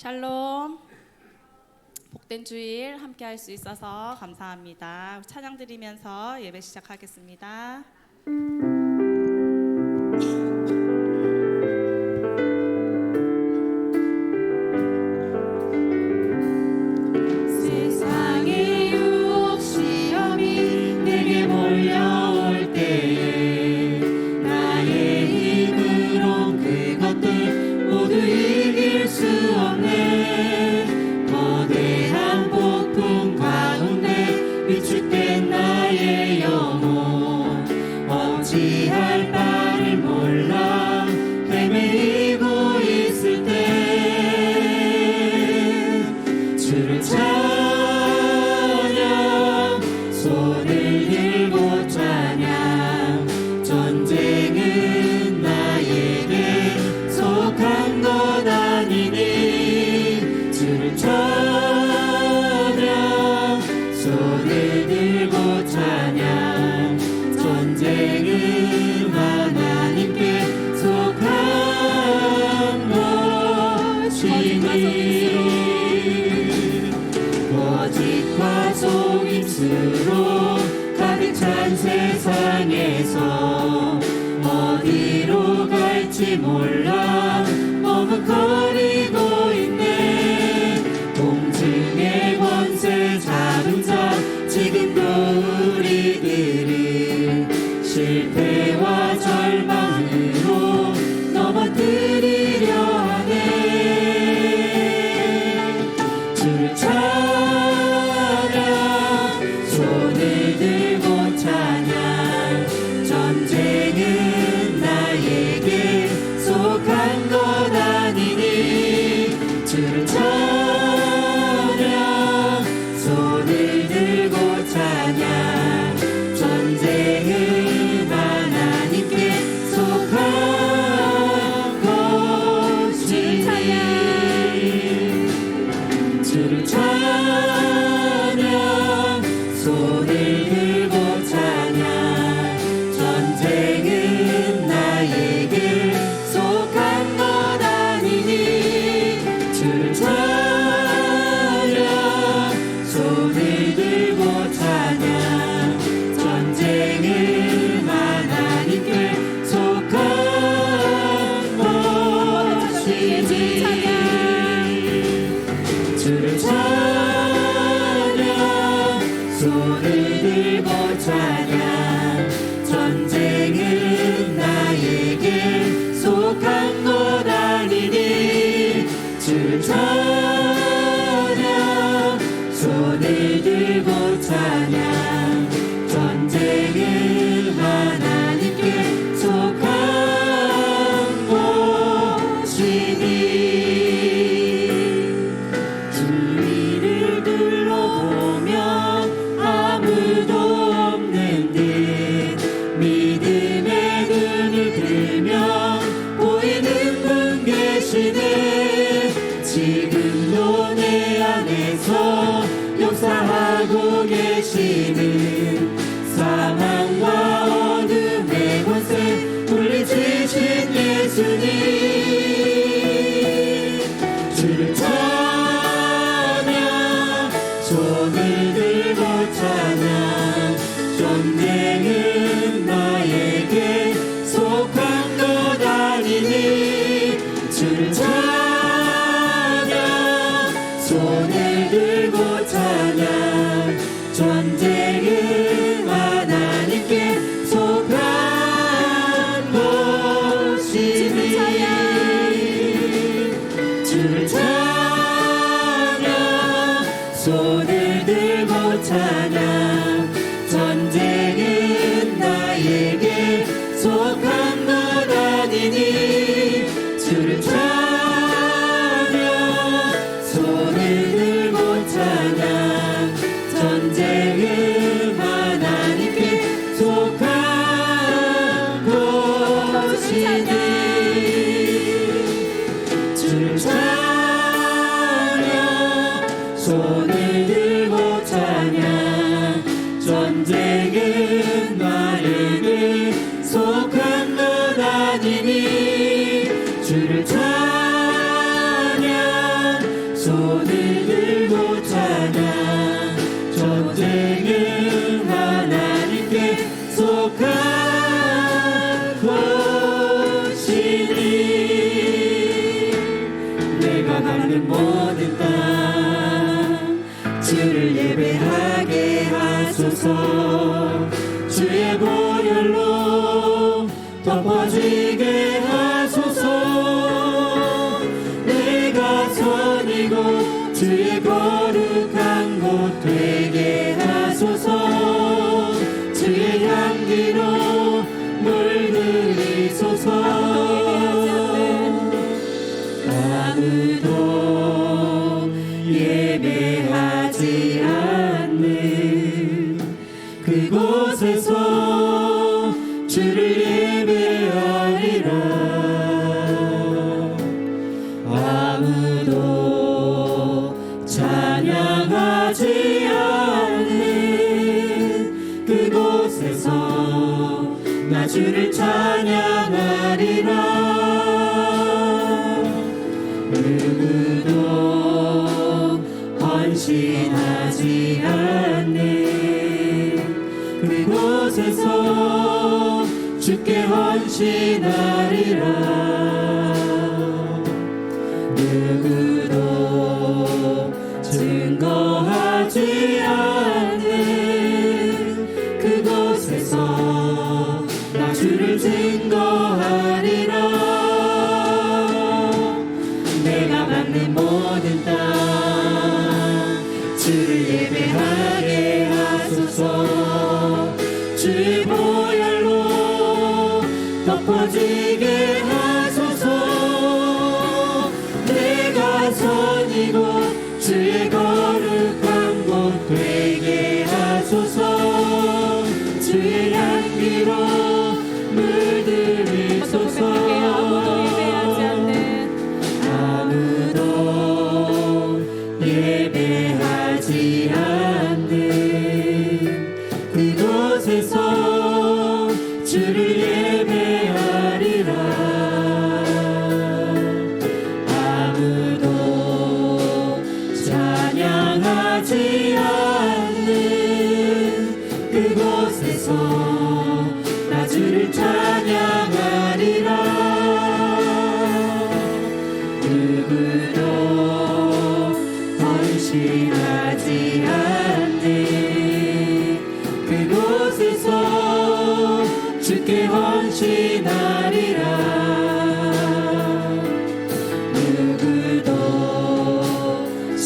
샬롬 복된 주일 함께 할 수 있어서 감사합니다. 찬양 드리면서 예배 시작하겠습니다. 찬 세상에서 어디로 갈지 몰라. 머뭇거리고 있네. 공중의 권세 잡은 자 지금도 우리들이 실패와 can 주를 찬양. 손을 들고 찬양. 전쟁은 하나님께 속한 것이니. 주를 찬양. 손을 들고 찬양. 주의 보혈로 덮어지게 하소서. 내가 선이고 주의 거룩한 곳 되게 하소서. 주의 향기로 물들이소서. 아무도 아무도 찬양하지 않는 그곳에서 나 주를 찬양하리라. 누구도 헌신하지 않는 그곳에서 주께 헌신하리라 증거하리라 내가 받는 모든 땅 주를 예배하게 하소서. 주의 보혈로 덮어지게 하소서. 내가 선이고 거룩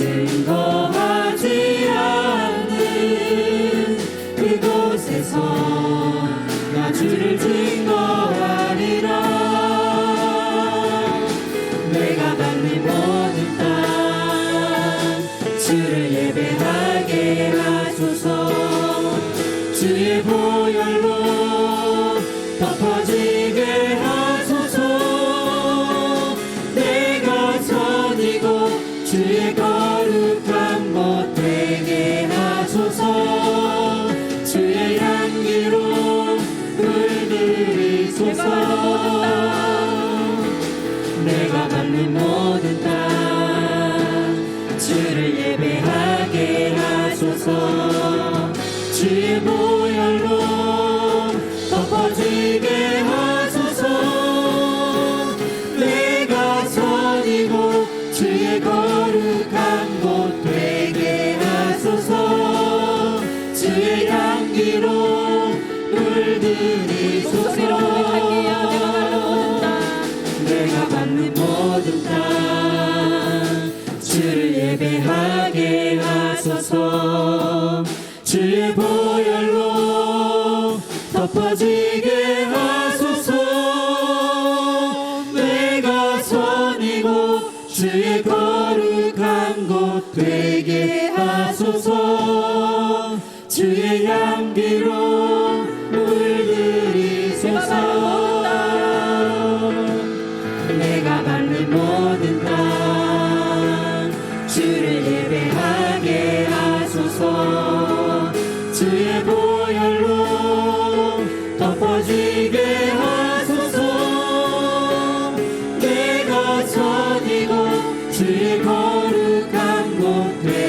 증거하지 않는 그곳에서 나 주를 증거하리라. 내가 받는 모든 땅 주를 예배하게 하소서. 주의 보혈로 덮어지게 하소서 받는 모든 땅 주를 예배하게 하소서 하소서 주의 보혈로 덮어지 Lord.